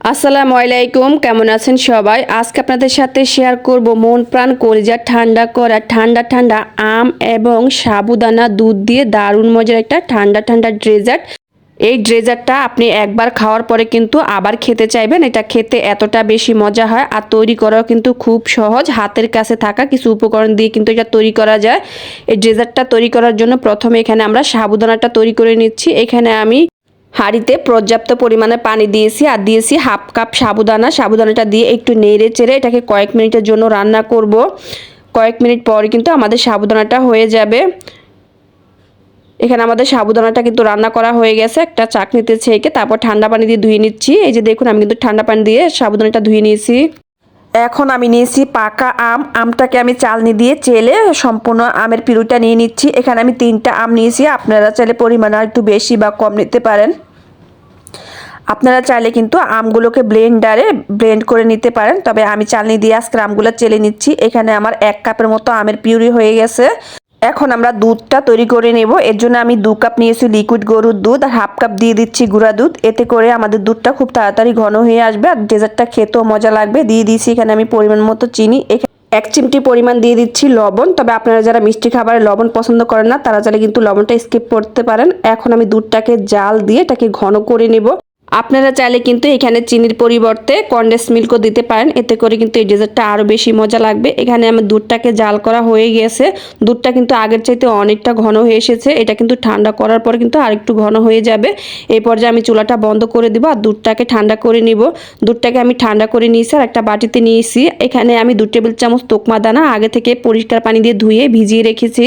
আসসালামু আলাইকুম, কেমন আছেন সবাই? আজকে আপনাদের সাথে শেয়ার করব মন প্রাণ কলিজা ঠান্ডা করা ঠান্ডা ঠান্ডা আম এবং সাবুদানা দুধ দিয়ে দারুণ মজার একটা ঠান্ডা ঠান্ডা ড্রেজার্ট এই ড্রেজারটা আপনি একবার খাওয়ার পরে কিন্তু আবার খেতে চাইবেন। এটা খেতে এতটা বেশি মজা হয় আর তৈরি করাও কিন্তু খুব সহজ। হাতের কাছে থাকা কিছু উপকরণ দিয়ে কিন্তু এটা তৈরি করা যায়। এই ড্রেজারটা তৈরি করার জন্য প্রথমে এখানে আমরা সাবুদানাটা তৈরি করে নিচ্ছি। এখানে আমি হাঁড়িতে পর্যাপ্ত পরিমাণে পানি দিয়েছি আর দিয়েছি হাফ কাপ সাবুদানা। সাবুদানাটা দিয়ে একটু নেড়ে চেড়ে এটাকে কয়েক মিনিটের জন্য রান্না করব। কয়েক মিনিট পরে কিন্তু আমাদের সাবুদানাটা হয়ে যাবে। এখানে আমাদের সাবুদানাটা কিন্তু রান্না করা হয়ে গেছে একটা চাকনিতে ছেঁকে, তারপর ঠান্ডা পানি দিয়ে ধুয়ে নিচ্ছি। এই যে দেখুন, আমি কিন্তু ঠান্ডা পানি দিয়ে সাবুদানাটা ধুয়ে নিয়েছি। এখন আমি নিয়েছি পাকা আম। আমটাকে আমি চালনি দিয়ে চেলে সম্পূর্ণ আমের পিরুটা নিয়ে নিচ্ছি। এখানে আমি তিনটা আম নিয়েছি। আপনারা চাইলে পরিমাণ একটু বেশি বা কম নিতে পারেন। আপনারা চাইলে কিন্তু আমগুলোকে ব্লেন্ডারে ব্লেন্ড করে নিতে পারেন। তবে আমি চালনি দিয়ে আজকে আমগুলো চেলে নিচ্ছি। এখানে আমার এক কাপের মতো আমের পিউরি হয়ে গেছে। এখন আমরা দুধটা তৈরি করে নেব। এর জন্য আমি দু কাপ নিয়েছি লিকুইড গরুর দুধ আর হাফ কাপ দিয়ে দিচ্ছি গুঁড়া দুধ। এতে করে আমাদের দুধটা খুব তাড়াতাড়ি ঘন হয়ে আসবে আর ডেজার্টটা খেতেও মজা লাগবে। দিয়ে দিয়েছি এখানে আমি পরিমাণ মতো চিনি। এক চিমটি পরিমাণ দিয়ে দিচ্ছি লবণ। তবে আপনারা যারা মিষ্টি খাবারে লবণ পছন্দ করেন না, তারা চাইলে কিন্তু লবণটা স্কিপ করতে পারেন। এখন আমি দুধটাকে জাল দিয়ে এটাকে ঘন করে নেব। আপনারা চাইলে কিন্তু এখানে চিনির পরিবর্তে কন্ডেন্স মিল্কও দিতে পারেন। এতে করে কিন্তু এই ডেজার্টটা আরও বেশি মজা লাগবে। এখানে আমার দুধটাকে জাল করা হয়ে গিয়েছে দুধটা কিন্তু আগের চাইতে অনেকটা ঘন হয়ে এসেছে। এটা কিন্তু ঠান্ডা করার পর কিন্তু আরেকটু ঘন হয়ে যাবে। এই পর্যায়ে আমি চুলাটা বন্ধ করে দিব আর দুধটাকে ঠান্ডা করে নিব। দুধটাকে আমি ঠান্ডা করে নিয়েছি আর একটা বাটিতে নিয়েছি। এখানে আমি দু টেবিল চামচ তোকমা দানা আগে থেকে পরিষ্কার পানি দিয়ে ধুয়ে ভিজিয়ে রেখেছি।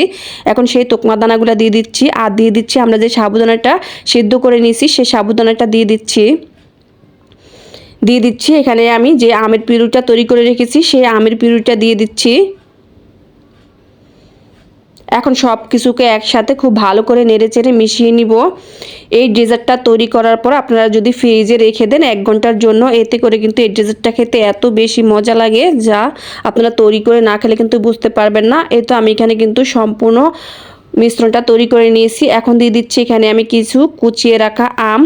এখন সেই তোকমা দানাগুলো দিয়ে দিচ্ছি। আর দিয়ে দিচ্ছি আমরা যে সাবুদানাটা সিদ্ধ করে নিয়েছি, সেই সাবুদানাটা দিয়ে দিচ্ছি। দিয়ে দিচ্ছি এখানে আমি যে আমের পিউরিটা তৈরি করে রেখেছি, সেই আমের পিউরিটা দিয়ে দিচ্ছি। এখন সব কিছুকে একসাথে খুব ভালো করে নেড়ে চেড়ে মিশিয়ে নিব। এই ডেজার্টটা তৈরি করার পর আপনারা যদি ফ্রিজে রেখে দেন এক ঘণ্টার জন্য, এতে করে কিন্তু এই ডেজার্টটা খেতে এত বেশি মজা লাগে যা আপনারা তৈরি করে না খেলে কিন্তু বুঝতে পারবেন না। এ তো আমি এখানে কিন্তু সম্পূর্ণ মিশ্রণটা তৈরি করে নিয়েছি। এখন দিয়ে দিচ্ছি এখানে আমি কিছু কুচিয়ে রাখা আম।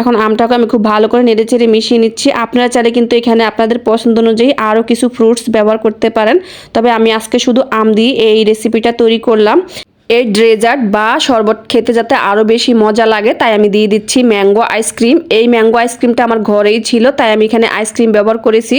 এখন আমটাকে আমি খুব ভালো করে নেড়ে চেড়ে মিশিয়ে নিচ্ছি। আপনারা চাইলে কিন্তু এখানে আপনাদের পছন্দ অনুযায়ী আরও কিছু ফ্রুটস ব্যবহার করতে পারেন। তবে আমি আজকে শুধু আম দিয়ে এই রেসিপিটা তৈরি করলাম। এই ড্রেজার্ট বা শরবত খেতে যাতে আরও বেশি মজা লাগে, তাই আমি দিয়ে দিচ্ছি ম্যাঙ্গো আইসক্রিম এই ম্যাঙ্গো আইসক্রিমটা আমার ঘরেই ছিল, তাই আমি এখানে আইসক্রিম ব্যবহার করেছি।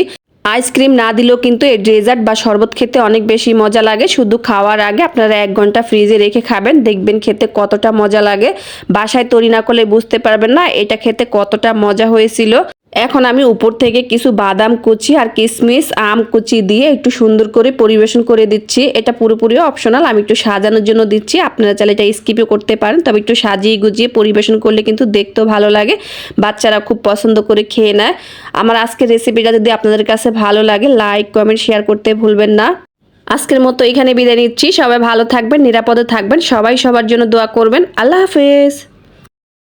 আইসক্রিম না দিলেও কিন্তু এই ডেজার্ট বা শরবত খেতে অনেক বেশি মজা লাগে। শুধু খাওয়ার আগে আপনারা এক ঘণ্টা ফ্রিজে রেখে খাবেন, দেখবেন খেতে কতটা মজা লাগে। বাসায় তৈরি না করলে বুঝতে পারবেন না এটা খেতে কতটা মজা হয়েছিল। এখন আমি উপর থেকে কিছু বাদাম কুচি আর কিশমিশ আম কুচি দিয়ে একটু সুন্দর করে পরিবেশন করে দিচ্ছি। এটা পুরোপুরি অপশনাল আমি একটু সাজানোর জন্য দিচ্ছি। আপনারা চাইলে এটা স্কিপও করতে পারেন, তবে একটু সাজিয়ে গুজিয়ে পরিবেশন করলে কিন্তু দেখতেও ভালো লাগে। বাচ্চারা খুব পছন্দ করে খেয়ে নেয়। আমার আজকের রেসিপিটা যদি আপনাদের কাছে ভালো লাগে লাইক কমেন্ট শেয়ার করতে ভুলবেন না। আজকের মতো এখানে বিদায় নিচ্ছি। সবাই ভালো থাকবেন, নিরাপদে থাকবেন। সবাই সবার জন্য দোয়া করবেন। আল্লাহ হাফেজ।